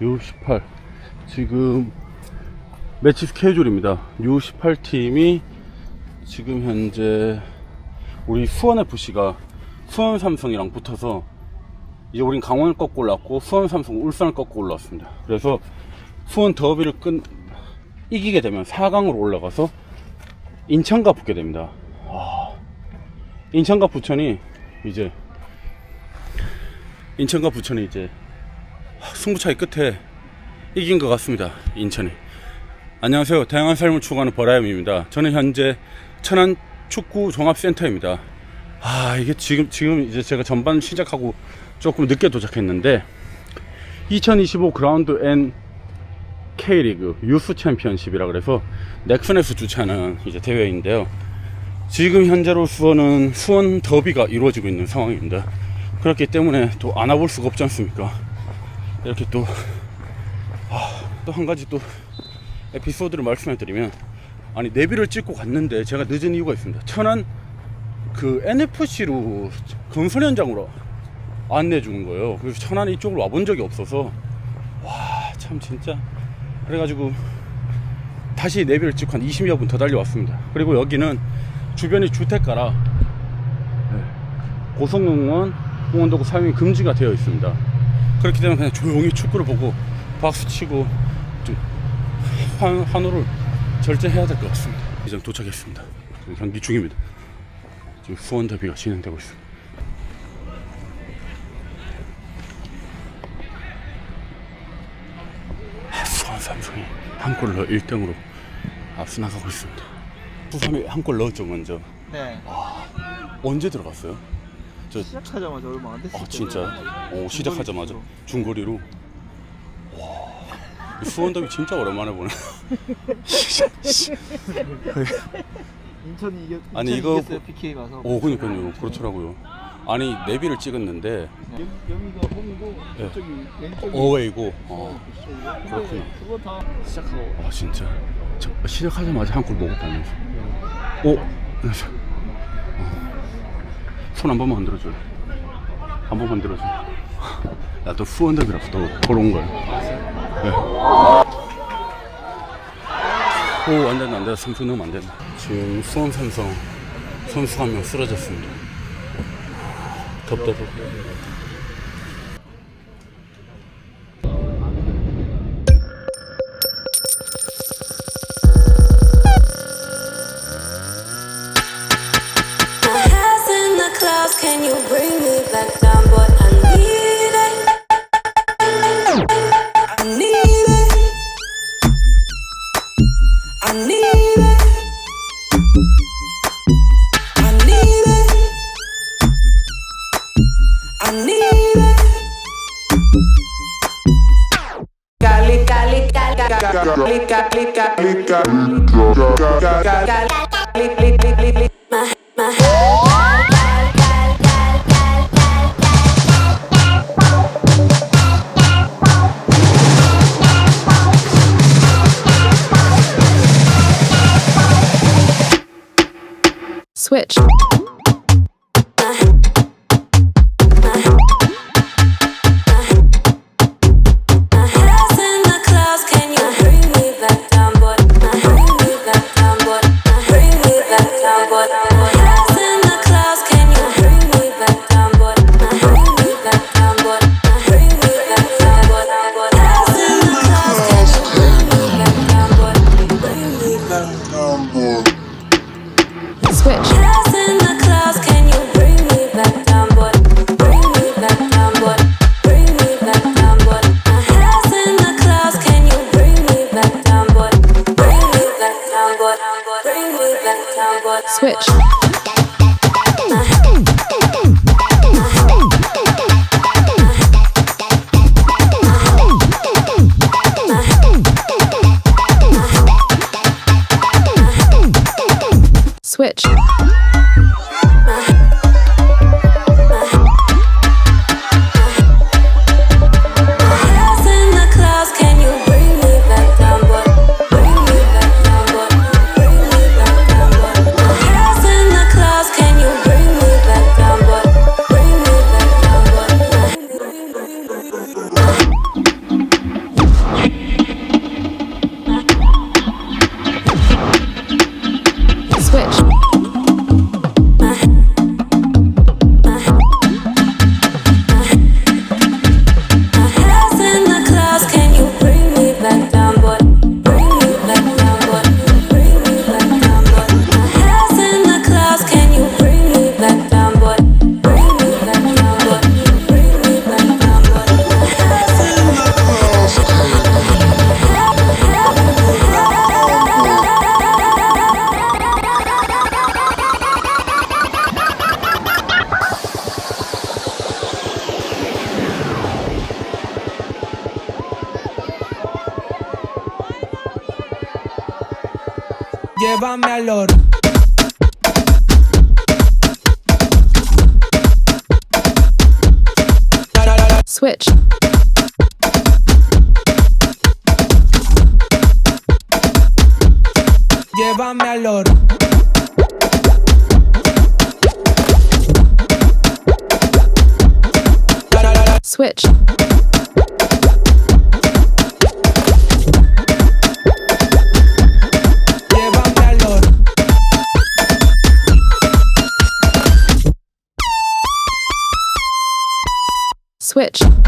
U18 지금 매치 스케줄입니다. U18 팀이 지금 현재 우리 수원 FC가 수원 삼성이랑 붙어서 이제 우린 강원을 꺾고 올랐고 수원 삼성 울산을 꺾고 올라왔습니다. 그래서 수원 더비를 끈 이기게 되면 4강으로 올라가서 인천과 붙게 됩니다. 와, 인천과 부천이 이제 인천과 부천이 이제 승부차이 끝에 이긴 것 같습니다. 인천이. 안녕하세요. 다양한 삶을 추구하는 버라이입니다. 저는 현재 천안 축구 종합센터입니다. 아 이게 지금 지금 이제 제가 전반 시작하고 조금 늦게 도착했는데 2025 그라운드 N K리그 유스 챔피언십이라 그래서 넥슨에서 주최하는 이제 대회인데요. 지금 현재로서는 수원 더비가 이루어지고 있는 상황입니다. 그렇기 때문에 또 안아볼 수가 없지 않습니까? 이렇게 또, 아, 또한 가지 또 에피소드를 말씀해 드리면, 아니, 내비를 찍고 갔는데 제가 늦은 이유가 있습니다. 천안 그 NFC로 건설 현장으로 안내해 주는 거예요. 그래서 천안 이쪽으로 와본 적이 없어서, 와, 참 진짜. 그래가지고 다시 내비를 찍고 한 20여 분 더 달려왔습니다. 그리고 여기는 주변이 주택가라 네, 고성공원, 공원도구 사용이 금지가 되어 있습니다. 그렇기 때문에 그냥 조용히 축구를 보고 박수 치고 좀 환, 환호를 절제해야 될 것 같습니다. 이제 도착했습니다. 지금 경기 중입니다. 지금 수원 더비가 진행되고 있습니다. 아, 수원 삼성이 한 골 넣어 1등으로 앞서 나가고 있습니다. 수삼이 한 골 넣었죠 먼저. 네. 언제 들어갔어요? 저 시작하자마자 얼마 안 됐을 아 때. 진짜? 오 시작하자마자 중거리로 와 수원더비 진짜 오랜만에 보네 인천이 이겼. 아니, 인천이 이거 이겼어요 PK 가서. 오 그니까요 그렇더라고요 아니 내비를 찍었는데 여- 여기가 홈이고 네. 저기 왼쪽이 어웨이고 어. 그쪽이고. 근데 그렇구나. 그거 다 시작하고. 아 진짜 저, 시작하자마자 한 골 먹었다면서 오 손 한 번만 흔들어줘. 한 번만 들어줘. 나또 수원더비라서 또 걸어온 거야 네. 오 안된다 안된다 삼수 넣으면 안된다. 지금 수원 삼성 선수가 한명 쓰러졌습니다. 덥다 덥 clouds, can you bring me back down? But I need it. I need it. I need it. I need it. I need it. Cali, Cali, Cali, Cali, Cali, Cali, Cali, Cali, Switch. Switch. Switch. Llévame al oro. Switch. Llévame al oro. Switch. Switch.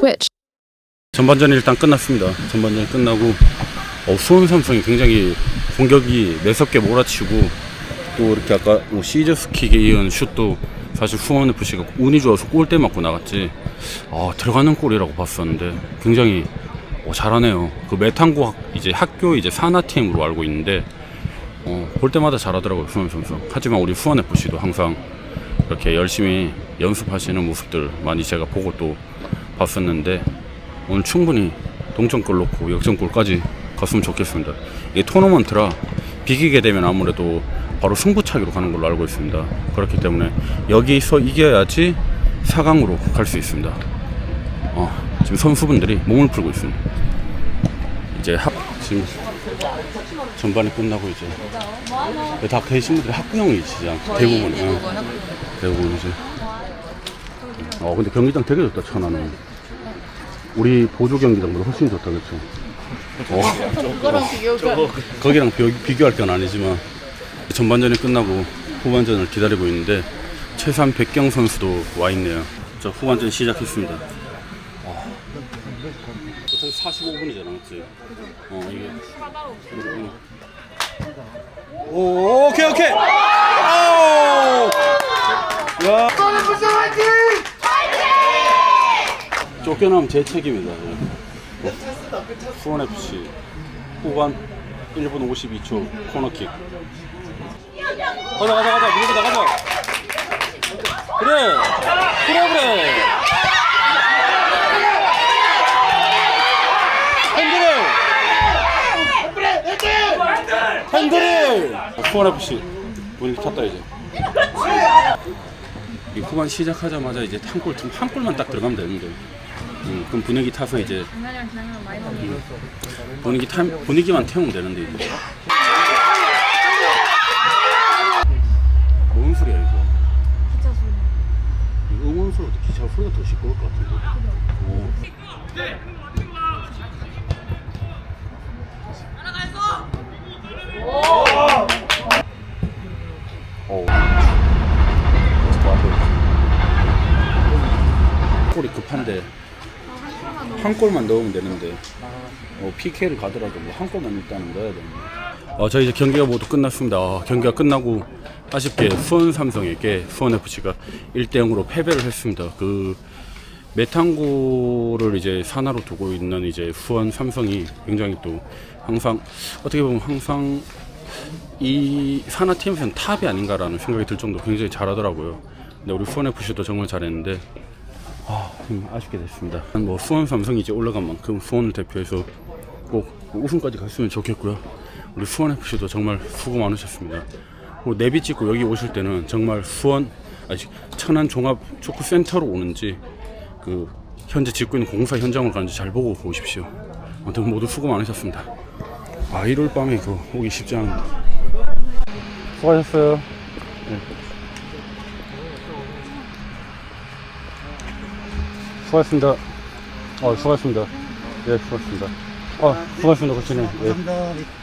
Switch. 전반전이 일단 끝났습니다. 전반전 끝나고 어, 수원 삼성이 굉장히 공격이 매섭게 몰아치고 또 이렇게 아까 뭐 시저스킥에 이은 슛도 사실 수원 FC가 운이 좋아서 골대 맞고 나갔지 아, 들어가는 골이라고 봤었는데 굉장히 어, 잘하네요. 그 메탄고 학- 이제 학교 이제 산하팀으로 알고 있는데 어, 볼 때마다 잘하더라고요 수원 선수. 하지만 우리 수원 FC도 항상 이렇게 열심히 연습하시는 모습들 많이 제가 보고 또 봤었는데 오늘 충분히 동점골 넣고 역전골까지 갔으면 좋겠습니다. 이게 토너먼트라 비기게 되면 아무래도 바로 승부차기로 가는 걸로 알고 있습니다. 그렇기 때문에 여기서 이겨야지 4강으로 갈 수 있습니다. 어, 지금 선수분들이 몸을 풀고 있습니다. 이제 합 지금 전반이 끝나고 이제 다 계신 분들이 학부형이시죠 대부분 어. 대부분 이제 어 근데 경기장 되게 좋다 천안은 우리 보조 경기장보다 훨씬 좋다 그렇죠 어. 거기랑 비, 비교할 건 아니지만 전반전이 끝나고 후반전을 기다리고 있는데 최산 백경 선수도 와 있네요 자 후반전 시작했습니다 아. 어차피 45분이잖아 맞지? 어 이게 응. 오 오케이 오케이 아우 야 쫓겨나면 제 책임이다. 예. 수원 FC 후반 1분 52초 코너킥. 가자 가자 가자 밀고 나가자. 그래 그래 그래. 핸들을 핸들을 수원 FC 분위기 탔다 이제. 이 후반 시작하자마자 이제 한 골, 한 골만 딱 들어가면 되는데. 음, 그럼 분위기 타서 이제 음, 분위기 타, 분위기만 태우면 되는데 이제. 뭔 소리야 이거? 기차 소리. 응원 소리보다 기차 소리가 더 시끄러울 것 같은데. 한데 한 골만 넣으면 되는데 어, PK를 가더라도 뭐 한 골만 일단은 넣어야 되는데 어, 저희 이제 경기가 모두 끝났습니다. 어, 경기가 끝나고 아쉽게 수원 삼성에게 수원 FC가 1대 0으로 패배를 했습니다. 그 메탄고를 이제 산하로 두고 있는 이제 수원 삼성이 굉장히 또 항상 어떻게 보면 항상 이 산하 팀에서는 탑이 아닌가라는 생각이 들 정도로 굉장히 잘하더라고요. 근데 우리 수원 FC도 정말 잘했는데 아, 좀 아쉽게 됐습니다. 뭐 수원 삼성이 이제 올라간 만큼 수원을 대표해서 꼭 우승까지 갔으면 좋겠고요. 우리 수원 FC도 정말 수고 많으셨습니다. 뭐 내비 찍고 여기 오실 때는 정말 수원 아니 천안 종합 축구 센터로 오는지 그 현재 짓고 있는 공사 현장을 가는지 잘 보고 오십시오. 아무튼 모두 수고 많으셨습니다. 아 일요일 밤에 그 오기 쉽지 않은데. 수고하셨어요. 네. 수고하셨습니다. 어, 수고하셨습니다. 예, 수고하셨습니다. 어, 수고하셨습니다, 코치님. 예. 감사합니다.